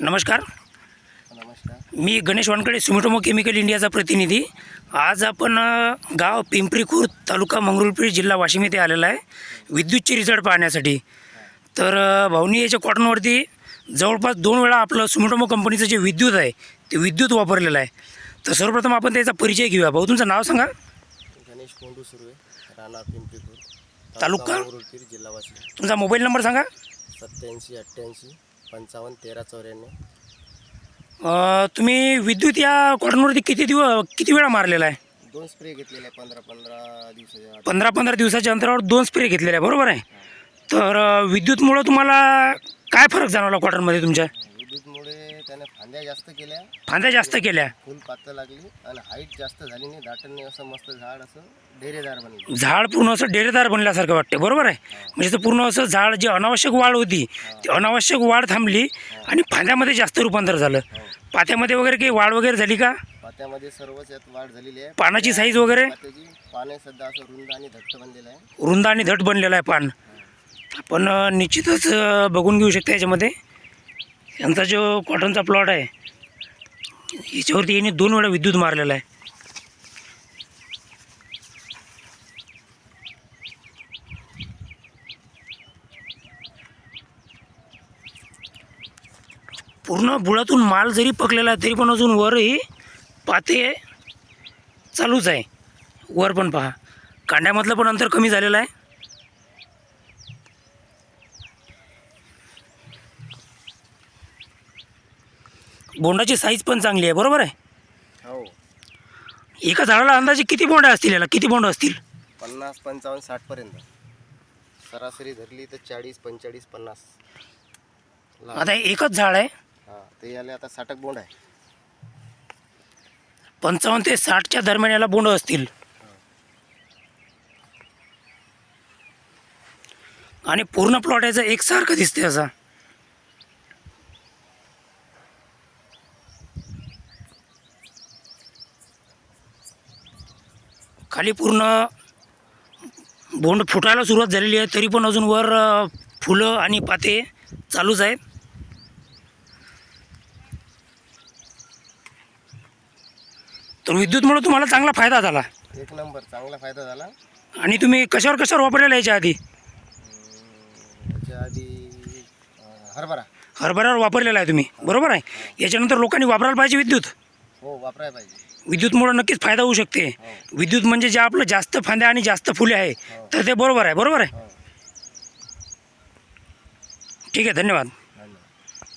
नमस्कार. नमस्कार मी गणेश वानकडे सुमिटोमो केमिकल इंडियाचा प्रतिनिधी. आज आपण गाव पिंपरी खुर्द तालुका मंगरुळपीर जिल्हा वाशिम येथे आलेला आहे. विद्युतचे रिझल्ट पाहण्यासाठी. तर भाऊनी याच्या कॉटनवरती जवळपास दोन वेळा आपलं सुमिटोमो कंपनीचं जे विद्युत आहे ते विद्युत वापरलेलं आहे. तर सर्वप्रथम आपण त्याचा परिचय घेऊया. भाऊ तुमचं नाव सांगा. गणेश कोंडू सुर्वे राहणार पिंपरीपूर तालुका? जिल्हा वाशिम. तुमचा मोबाईल नंबर सांगा. सत्याऐंशी अठ्ठ्याऐंशी पंचावन्न तेरा चौऱ्याण्णव. अ, तुम्ही विद्युत या कॉटनवरती किती दिवस किती वेळा मारलेला आहे? दोन स्प्रे घेतलेले आहे पंधरा पंधरा दिवसाच्या आत. पंधरा पंधरा दिवसाच्या अंतरावर दोन स्प्रे घेतलेले आहे बरोबर आहे? तर अ, विद्युतमुळं तुम्हाला काय फरक जाणवला कॉटनमध्ये तुमच्या? फांद्या जास्त केल्या. फांद्या जास्त केल्या? फुल पातळ लागली आणि हाईट जास्त झाली नाही. दाटणने असं मस्त झाड असं डेरेदार बनलं. झाड पूर्ण असं डेरेदार बनल्यासारखं वाटते बरोबर आहे? म्हणजे ते पूर्ण असं झाड जे अनावश्यक वाढ होती ती अनावश्यक वाढ थांबली आणि फांद्यामध्ये जास्त रूपांतर झालं. पात्यामध्ये वगैरे काही वाढ वगैरे झाली का? पात्यामध्ये सर्वच यात वाढ झालेली आहे. पानाची साईज वगैरे? पाने सध्या असं रुंद आणि घट्ट बनलेलं आहे. रुंद आणि धट बनलेलं आहे पान. आपण निश्चितच बघून घेऊ शकता याच्यामध्ये. यांचा जो कॉटनचा प्लॉट आहे याच्यावरती यांनी दोन वेळा विद्युत मारलेला आहे. पूर्ण बुळातून माल जरी पकलेला आहे तरी पण अजून वरही पाते चालूच आहे. वर पण पहा. कांड्यामधलं पण अंतर कमी झालेलं आहे. बोंडाची साईज पण चांगली आहे बरोबर आहे? हो. एका झाडाला अंदाजे किती बोंड असतील याला? किती बोंड असतील? पन्नास पंचावन्न साठपर्यंत सरासरी धरली तर चाळीस पंचेचाळीस पन्नास. आता हे एकच झाड आहे. हा ते याले आता साठक बोंड आहे. पंचावन्न ते साठच्या दरम्यान याला बोंड असतील. आणि पूर्ण प्लॉट याचा एकसारखं दिसते असा. खाली पूर्ण बोंड फुटायला सुरुवात झालेली आहे. तरी पण अजून वर फुलं आणि पाते चालूच आहेत. तर विद्युतमुळे तुम्हाला चांगला फायदा झाला. एक नंबर चांगला फायदा झाला. आणि तुम्ही कशावर कशावर वापरलेला याच्या आधी? त्याच्या आधी अं, हरभरा. हरभऱ्यावर वापरलेला आहे तुम्ही. बरोबर आहे? याच्यानंतर लोकांनी वापरायला पाहिजे विद्युत. हो वापरायला पाहिजे. विद्युतमुळं नक्कीच फायदा होऊ शकते. विद्युत म्हणजे जे आपलं जास्त फांद्या आणि जास्त फुले आहे तर ते बरोबर आहे बरोबर आहे? हो. ठीक आहे धन्यवाद.